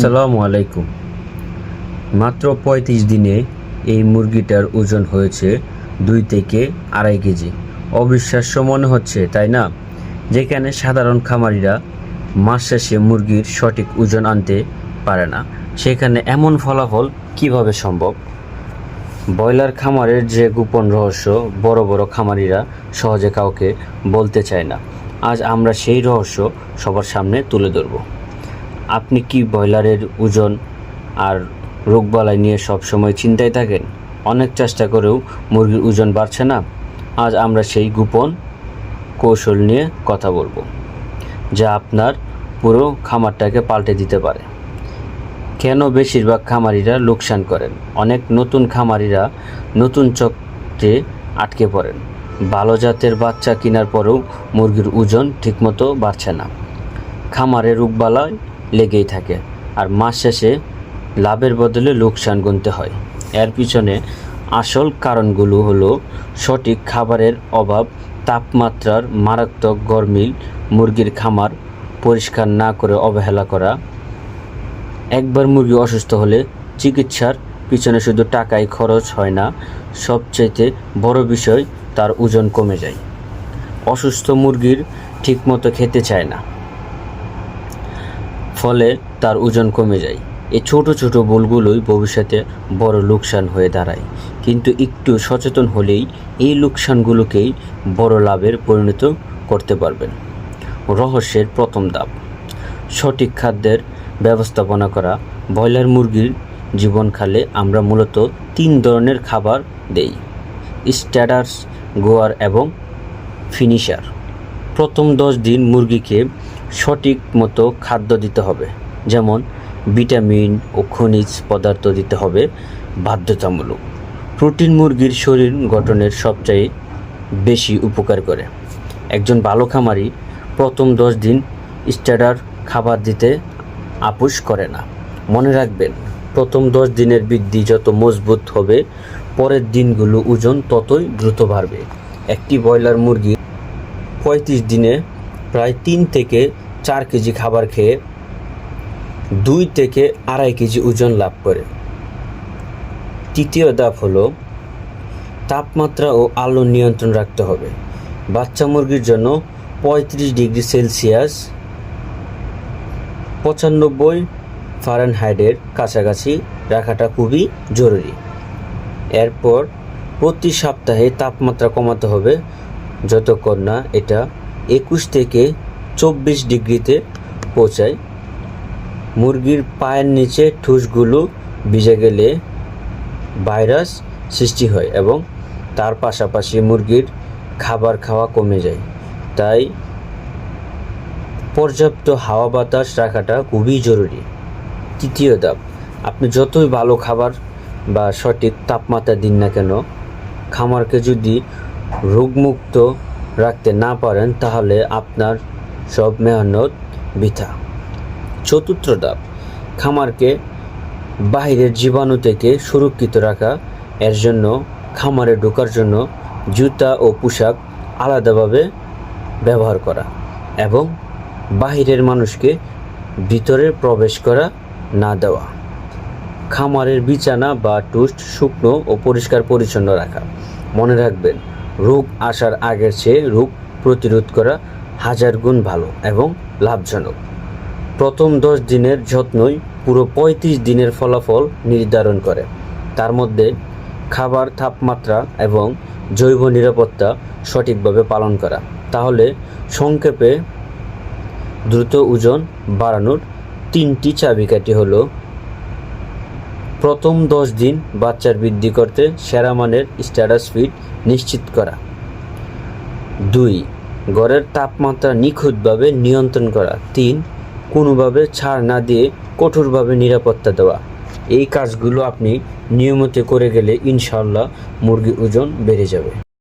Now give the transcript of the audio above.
আসসালামু আলাইকুম। মাত্র পঁয়ত্রিশ দিনে এই মুরগিটার ওজন হয়েছে দুই থেকে আড়াই কেজি। অবিশ্বাস্য মনে হচ্ছে, তাই না? যেখানে সাধারণ খামারিরা মাস শেষে মুরগির সঠিক ওজন আনতে পারে না। সেখানে এমন ফলাফল কীভাবে সম্ভব? ব্রয়লার খামারের যে গোপন রহস্য বড় বড় খামারিরা সহজে কাউকে বলতে চায় না। আজ আমরা সেই রহস্য সবার সামনে তুলে ধরব। আপনি কি ব্রয়লারের ওজন আর রোগবালাই নিয়ে সবসময় চিন্তায় থাকেন? অনেক চেষ্টা করেও মুরগির ওজন বাড়ছে না। আজ আমরা সেই গোপন কৌশল নিয়ে কথা বলব, যা আপনার পুরো খামারটাকে পাল্টে দিতে পারে। কেন বেশিরভাগ খামারিরা লোকসান করেন? অনেক নতুন খামারিরা নতুন চক্রে আটকে পড়েন। ভালো জাতের বাচ্চা কেনার পরেও মুরগির ওজন ঠিকমতো বাড়ছে না। খামারে রোগবালাই লেগেই থাকে। আর মাস শেষে লাভের বদলে লোকসান গুনতে হয়। এর পিছনে আসল কারণগুলো হলো সঠিক খাবারের অভাব, তাপমাত্রার মারাত্মক গরমিল, মুরগির খামার পরিষ্কার না করে অবহেলা করা। একবার মুরগি অসুস্থ হলে চিকিৎসার পিছনে শুধু টাকাই খরচ হয় না, সবচাইতে বড় বিষয় তার ওজন কমে যায়। অসুস্থ মুরগির ঠিকমতো খেতে চায় না। ফলে তার ওজন কমে যায়। এই ছোট ছোট ভুলগুলোই ভবিষ্যতে বড় লোকসান হয়ে দাঁড়ায়। কিন্তু একটু সচেতন হলেই এই লোকসানগুলোকেই বড় লাভের পরিণত করতে পারবেন। রহস্যের প্রথম ধাপ। সঠিক খাদ্যের ব্যবস্থাপনা করা। ব্রয়লার মুরগির জীবনকালে আমরা মূলত তিন ধরনের খাবার দেই। স্ট্যাটার্স গোয়ার এবং ফিনিশার। প্রথম দশ দিন মুরগিকে সঠিক মতো খাদ্য দিতে হবে। যেমন ভিটামিন ও খনিজ পদার্থ দিতে হবে বাধ্যতামূলক। প্রোটিন মুরগির শরীর গঠনের সবচেয়ে বেশি উপকার করে। একজন ভালো খামারি প্রথম দশ দিন স্ট্যাটার খাবার দিতে আপোষ করে না। মনে রাখবেন, প্রথম দশ দিনের বৃদ্ধি যত মজবুত হবে, পরের দিনগুলো ওজন ততই দ্রুত বাড়বে। একটি ব্রয়লার মুরগি পঁয়ত্রিশ দিনে প্রায় তিন থেকে চার কেজি খাবার খেয়ে দুই থেকে আড়াই কেজি ওজন লাভ করে। তৃতীয় ধাপ হলো তাপমাত্রা ও আলো নিয়ন্ত্রণ রাখতে হবে। বাচ্চা মুরগির জন্য পঁয়ত্রিশ ডিগ্রি সেলসিয়াস পঁচানব্বই ফারেনহাইটের কাছাকাছি রাখাটা খুবই জরুরি। এরপর প্রতি সপ্তাহে তাপমাত্রা কমাতে হবে, যতক্ষণ না এটা একুশ থেকে চব্বিশ ডিগ্রিতে পৌঁছায়। মুরগির পায়ের নিচে ঠুসগুলো ভিজে গেলে ভাইরাস সৃষ্টি হয় এবং তার পাশাপাশি মুরগির খাবার খাওয়া কমে যায়। তাই পর্যাপ্ত হাওয়া বাতাস রাখাটা খুবই জরুরি। তৃতীয় ধাপ, আপনি যতই ভালো খাবার বা সঠিক তাপমাত্রা দিন না কেন, খামারকে যদি রোগমুক্ত রাখতে না পারেন, তাহলে আপনার সব মেহনত বৃথা। চতুর্থ ধাপ, খামারকে বাইরের জীবাণু থেকে সুরক্ষিত রাখা, এর জন্য খামারে ঢোকার জন্য জুতা ও পোশাক আলাদাভাবে ব্যবহার করা এবং বাহিরের মানুষকে ভিতরে প্রবেশ করা না দেওয়া। খামারের বিছানা বা টুস্ট শুকনো ও পরিষ্কার পরিচ্ছন্ন রাখা। মনে রাখবেন রোগ আসার আগের চেয়ে রোগ প্রতিরোধ করা হাজার গুণ ভালো এবং লাভজনক। প্রথম দশ দিনের যত্নই পুরো পঁয়ত্রিশ দিনের ফলাফল নির্ধারণ করে। তার মধ্যে খাবার তাপমাত্রা এবং জৈব নিরাপত্তা সঠিকভাবে পালন করা। তাহলে সংক্ষেপে দ্রুত ওজন বাড়ানোর তিনটি চাবিকাঠি হলো প্রথম দশ দিন বাচ্চার বৃদ্ধি করতে সেরা মানের স্ট্যাটাস ফিড নিশ্চিত করা। দুই, ঘরের তাপমাত্রা নিখুঁতভাবে নিয়ন্ত্রণ করা। তিন, কোনোভাবে ছাড় না দিয়ে কঠোরভাবে নিরাপত্তা দেওয়া। এই কাজগুলো আপনি নিয়মিত করে গেলে ইনশাল্লাহ মুরগির ওজন বেড়ে যাবে।